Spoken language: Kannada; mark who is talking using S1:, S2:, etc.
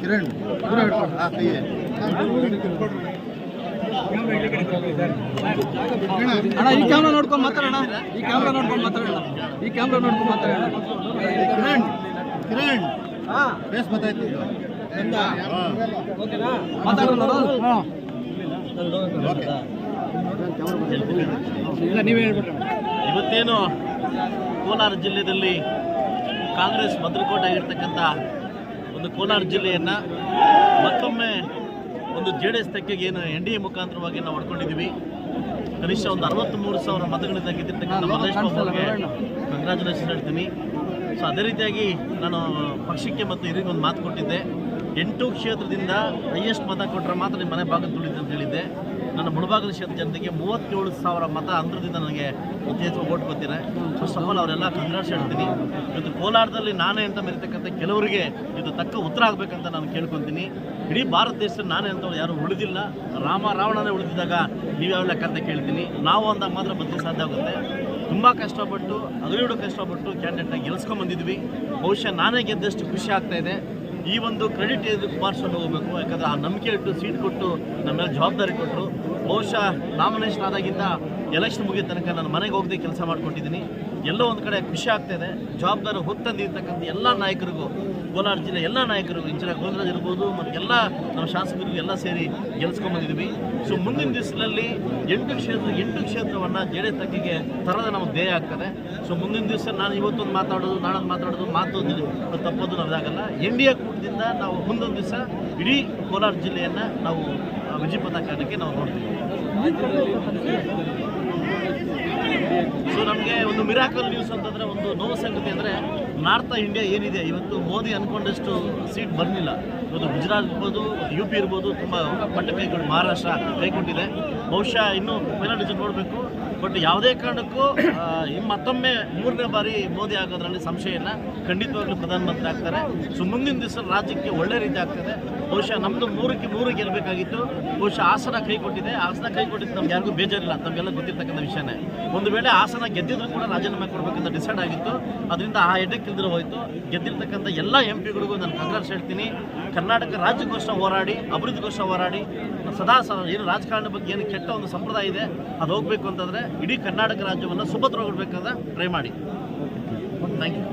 S1: ಕಿರಣ್
S2: ಅಣ್ಣ ಈ ಕ್ಯಾಮ್ರಾ ನೋಡ್ಕೊಂಡು ಮಾತಾಡೋಣ. ಈ ಕ್ಯಾಮ್ರಾ ನೋಡ್ಕೊಂಡು ಮಾತಾಡೋಣ. ಈ ಕ್ಯಾಮ್ರಾ ನೋಡ್ಕೊಂಡು ಮಾತಾಡೋಣ.
S1: ಕಿರಣ್ ಕಿರಣ್. ಬೇಸ್ ಓಕೆನಾ?
S2: ಮಾತಾಡೋಣ
S1: ಓಕೆ
S2: ಇಲ್ಲ ನೀವೇ ಹೇಳ್ಬಿಟ್ರೆ.
S3: ಇವತ್ತೇನು ಕೋಲಾರ ಜಿಲ್ಲೆಯಲ್ಲಿ ಕಾಂಗ್ರೆಸ್ ಭದ್ರಕೋಟೆ ಆಗಿರ್ತಕ್ಕಂಥ ಒಂದು ಕೋಲಾರ ಜಿಲ್ಲೆಯನ್ನು ಮತ್ತೊಮ್ಮೆ ಒಂದು ಜೆ ಡಿ ಎಸ್ ತೆಕ್ಕೆಗೆ ಏನು ಎನ್ ಡಿ ಎ ಮುಖಾಂತರವಾಗಿ ನಾವು ಹೊಡ್ಕೊಂಡಿದ್ದೀವಿ. ಕನಿಷ್ಠ ಒಂದು ಅರವತ್ತ್ಮೂರು ಸಾವಿರ ಮತಗಳಿಂದ ಗೆದ್ದಿರ್ತಕ್ಕಂಥ ಮಹೇಶ್ ಬಾಬು ಅವರಿಗೆ ಕಂಗ್ರ್ಯಾಚುಲೇಷನ್ ಹೇಳ್ತೀನಿ. ಸೊ ಅದೇ ರೀತಿಯಾಗಿ ನಾನು ಪಕ್ಷಕ್ಕೆ ಮತ್ತು ಹಿರಿಯ ಒಂದು ಮಾತು ಕೊಟ್ಟಿದ್ದೆ. ಎಂಟು ಕ್ಷೇತ್ರದಿಂದ ಹೈಯೆಸ್ಟ್ ಮತ ಕೊಟ್ಟರೆ ಮಾತ್ರ ನಿಮ್ಮ ಮನೆ ಭಾಗ ತುಳಿದೆ ಅಂತ ಹೇಳಿದ್ದೆ. ನನ್ನ ಮುಳಬಾಗದ ಕ್ಷೇತ್ರ ಜನತೆಗೆ ಮೂವತ್ತೇಳು ಸಾವಿರ ಮತ ಅಂದ್ರದಿಂದ ನನಗೆ ಯಥೇಚ್ಛ ಓಟ್ ಕೊಡ್ತೀನಿ ಫಸ್ಟ್ ಆಫ್ ಆಲ್ ಅವರೆಲ್ಲ ಕಂಗ್ರಾಟ್ಸ್ ಹೇಳ್ತೀನಿ ಇವತ್ತು ಕೋಲಾರದಲ್ಲಿ ನಾನೇ ಅಂತ ಮೆರಿತಕ್ಕಂಥ ಕೆಲವರಿಗೆ ಇದು ತಕ್ಕ ಉತ್ತರ ಆಗಬೇಕಂತ ನಾನು ಕೇಳ್ಕೊತೀನಿ. ಇಡೀ ಭಾರತ ದೇಶದಲ್ಲಿ ನಾನೇ ಅಂತ ಯಾರು ಉಳಿದಿಲ್ಲ. ರಾಮ ರಾವಣನೇ ಉಳಿದಿದ್ದಾಗ ನೀವ್ಯಾವ ಲೆಕ್ಕ ಅಂತ ಕೇಳ್ತೀನಿ. ನಾವು ಅಂದಾಗ ಮಾತ್ರ ಬದಲು ಸಾಧ್ಯ ಆಗುತ್ತೆ. ತುಂಬ ಕಷ್ಟಪಟ್ಟು ಹಗಲಿಡು ಕಷ್ಟಪಟ್ಟು ಕ್ಯಾಂಡಿಡೇಟ್ನ ಗೆಲ್ಸ್ಕೊಂಬಂದಿದ್ವಿ. ಬಹುಶಃ ನಾನೇ ಗೆದ್ದಷ್ಟು ಖುಷಿ ಆಗ್ತಾ ಇದೆ. ಈ ಒಂದು ಕ್ರೆಡಿಟ್ ಇದು ಕುಮಾರಸ್ವಾಮಿ ಹೋಗಬೇಕು. ಯಾಕಂದ್ರೆ ಆ ನಂಬಿಕೆ ಇಟ್ಟು ಸೀಟ್ ಕೊಟ್ಟು ನಮ್ಮ ಮೇಲೆ ಜವಾಬ್ದಾರಿ ಕೊಟ್ಟರು. ಬಹುಶಃ ನಾಮಿನೇಷನ್ ಆದಾಗಿಂದ ಎಲೆಕ್ಷನ್ ಮುಗಿದ ತನಕ ನಾನು ಮನೆಗೆ ಹೋಗದೆ ಕೆಲಸ ಮಾಡ್ಕೊಂಡಿದ್ದೀನಿ. ಎಲ್ಲೋ ಒಂದು ಕಡೆ ಖುಷಿ ಆಗ್ತಾಯಿದೆ ಜವಾಬ್ದಾರಿ ಹೊತ್ತಂದಿರ್ತಕ್ಕಂಥ ಎಲ್ಲ ನಾಯಕರಿಗೂ, ಕೋಲಾರ ಜಿಲ್ಲೆ ಎಲ್ಲ ನಾಯಕರಿಗೂ ಇಂಚರ ಗೋವಿಂದರಾಜ್ ಇರ್ಬೋದು, ಮತ್ತು ಎಲ್ಲ ನಮ್ಮ ಶಾಸಕರಿಗೂ ಎಲ್ಲ ಸೇರಿ ಗೆಲ್ಸ್ಕೊಂಬಂದಿದ್ದೀವಿ ಸೊ ಮುಂದಿನ ದಿವಸದಲ್ಲಿ ಎಂಟು ಕ್ಷೇತ್ರ, ಎಂಟು ಕ್ಷೇತ್ರವನ್ನು ಜೆ ಡಿ ಎಸ್ ತಗ್ಗಿಗೆ ತರದ ನಮಗೆ ಧ್ಯೇಯ ಆಗ್ತದೆ. ಸೊ ಮುಂದಿನ ದಿವಸ ನಾನು ಇವತ್ತೊಂದು ಮಾತಾಡೋದು, ನಾಳೊಂದು ಮಾತಾಡೋದು, ಮಾತು ತಪ್ಪೋದು ನಮ್ಮದಾಗಲ್ಲ ಎನ್ ಡಿ ಎ ಕೂಟದಿಂದ ನಾವು ಮುಂದೊಂದು ದಿವಸ ಇಡೀ ಕೋಲಾರ ಜಿಲ್ಲೆಯನ್ನು ನಾವು ವಿಜಯ ಪತಾಕಕ್ಕೆ ನಾವು ನೋಡ್ತೀವಿ. ಮಿರಾಕಲ್ ನ್ಯೂಸ್ ಅಂತಂದರೆ ಒಂದು ನೋವು ಸಂಗತಿ ಅಂದರೆ ನಾರ್ತ್ ಇಂಡಿಯಾ ಏನಿದೆ? ಇವತ್ತು ಮೋದಿ ಅಂದ್ಕೊಂಡಷ್ಟು ಸೀಟ್ ಬರಲಿಲ್ಲ. ಇವತ್ತು ಗುಜರಾತ್ ಇರ್ಬೋದು ಯು ಪಿ ಇರ್ಬೋದು, ತುಂಬ ಪಟ್ಟ ಕೈಗಳು ಮಹಾರಾಷ್ಟ್ರ ಕೈಗೊಂಡಿದೆ. ಬಹುಶಃ ಇನ್ನೂ ಫೈನಲ್ ರಿಸಲ್ಟ್ ನೋಡಬೇಕು. ಬಟ್ ಯಾವುದೇ ಕಾರಣಕ್ಕೂ ಮತ್ತೊಮ್ಮೆ ಮೂರನೇ ಬಾರಿ ಮೋದಿ ಆಗೋದ್ರಲ್ಲಿ ಸಂಶಯ ಇಲ್ಲ. ಖಂಡಿತವಾಗ್ಲೂ ಪ್ರಧಾನಮಂತ್ರಿ ಆಗ್ತಾರೆ. ಸೊ ಮುಂದಿನ ದಿವಸ ರಾಜ್ಯಕ್ಕೆ ಒಳ್ಳೆ ರೀತಿ ಆಗ್ತದೆ. ಬಹುಶಃ ನಮ್ಮದು ಮೂರಕ್ಕೆ ಮೂರು ಗೆಲ್ಲಬೇಕಾಗಿತ್ತು. ಬಹುಶಃ ಹಾಸನ ಕೈ ಕೊಟ್ಟಿದೆ. ಹಾಸನ ಕೈ ಕೊಟ್ಟಿದ್ದು ನಮ್ಗೆ ಯಾರಿಗೂ ಬೇಜಾರಿಲ್ಲ. ತಮಗೆಲ್ಲ ಗೊತ್ತಿರ್ತಕ್ಕಂಥ ವಿಷಯನೇ. ಒಂದು ವೇಳೆ ಹಾಸನ ಗೆದ್ದಿದ್ರು ಕೂಡ ರಾಜೀನಾಮೆ ಕೊಡಬೇಕಂತ ಡಿಸೈಡ್ ಆಗಿತ್ತು. ಅದರಿಂದ ಆ ಹೆಡ್ಡಕ್ಕೆ ಇಲ್ದಿರೋ ಹೋಯಿತು. ಗೆದ್ದಿರ್ತಕ್ಕಂಥ ಎಲ್ಲ ಎಂ ಪಿಗಳಿಗೂ ನಾನು ಕಂಗ್ರಾಟ್ಸ್ ಹೇಳ್ತೀನಿ. ಕರ್ನಾಟಕ ರಾಜ್ಯಕ್ಕೋಸ್ಕರ ಹೋರಾಡಿ, ಅಭಿವೃದ್ಧಿಗೋಸ್ಕರ ಹೋರಾಡಿ ಸದಾ ಏನು ರಾಜಕಾರಣ ಬಗ್ಗೆ ಏನು ಕೆಟ್ಟ ಒಂದು ಸಂಪ್ರದಾಯ ಇದೆ, ಅದು ಹೋಗಬೇಕು ಅಂತಂದರೆ ಇಡೀ ಕರ್ನಾಟಕ ರಾಜ್ಯವನ್ನು ಸುಭದ್ರಗೊಳ್ಬೇಕಂದ್ರೆ ಟ್ರೈ ಮಾಡಿ. Thank you